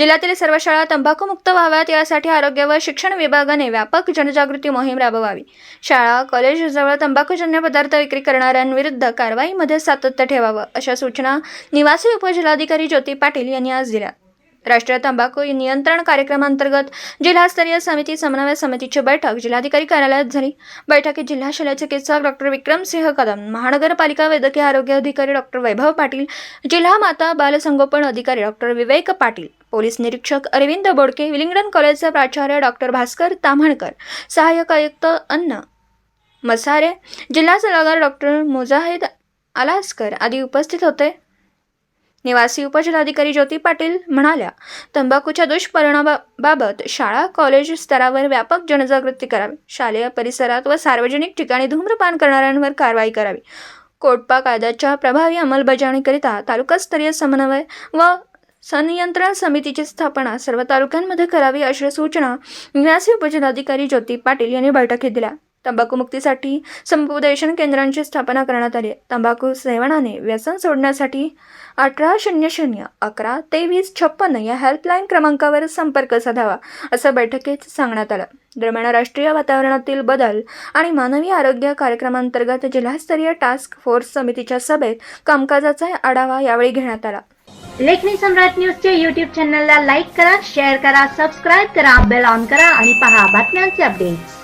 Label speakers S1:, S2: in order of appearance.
S1: जिल्ह्यातील सर्व शाळा तंबाखूमुक्त व्हाव्यात यासाठी आरोग्य व शिक्षण विभागाने व्यापक जनजागृती मोहीम राबवावी. शाळा कॉलेजजवळ तंबाखूजन्य पदार्थ विक्री करणाऱ्यांविरुद्ध कारवाईमध्ये सातत्य ठेवावं अशा सूचना निवासी उपजिल्हाधिकारी ज्योती पाटील यांनी आज दिल्या. राष्ट्रीय तंबाखू नियंत्रण कार्यक्रमांतर्गत जिल्हास्तरीय समिती समन्वय समितीची बैठक जिल्हाधिकारी कार्यालयात झाली. बैठकीत जिल्हा शल्यचिकित्सक डॉक्टर विक्रमसिंह कदम महानगरपालिका वैद्यकीय आरोग्य अधिकारी डॉक्टर वैभव पाटील जिल्हा माता बालसंगोपन अधिकारी डॉक्टर विवेक पाटील पोलीस निरीक्षक अरविंद बोडके विलिंग्डन कॉलेजचे प्राचार्य डॉक्टर भास्कर ताम्हणकर सहाय्यक आयुक्त अन्न मसारे जिल्हा सल्लागार डॉक्टर मुजाहिद आलास्कर आदी उपस्थित होते. निवासी उपजिल्हाधिकारी ज्योती पाटील म्हणाल्या तंबाखूच्या दुष्परिणामाबाबत शाळा कॉलेज स्तरावर व्यापक जनजागृती करावी. शालेय परिसरात व सार्वजनिक ठिकाणी धूम्रपान करणाऱ्यांवर कारवाई करावी. कोटपा कायद्याच्या प्रभावी अंमलबजावणीकरिता तालुकास्तरीय समन्वय व संनियंत्रण समितीची स्थापना सर्व तालुक्यांमध्ये करावी अशा सूचना निवासी उपजिल्हाधिकारी ज्योती पाटील यांनी बैठकीत दिल्या. तंबाखू मुक्तीसाठी समुपदेशन केंद्रांची स्थापना करण्यात आली. तंबाखू सेवनाने व्यसन सोडण्यासाठी अठरा शून्य शून्य अकरा तेवीस छप्पन्न या हेल्पलाईन क्रमांकावर संपर्क साधावा असं बैठकीत सांगण्यात आलं. दरम्यान राष्ट्रीय वातावरणातील बदल आणि मानवी आरोग्य कार्यक्रमांतर्गत जिल्हास्तरीय टास्क फोर्स समितीच्या सभेत कामकाजाचा आढावा यावेळी घेण्यात आला.
S2: लेखनी सम्राट न्यूजच्या युट्यूब चॅनलला लाईक करा शेअर करा सबस्क्राईब करा बेल ऑन करा आणि पहा बातम्यांचे अपडेट्स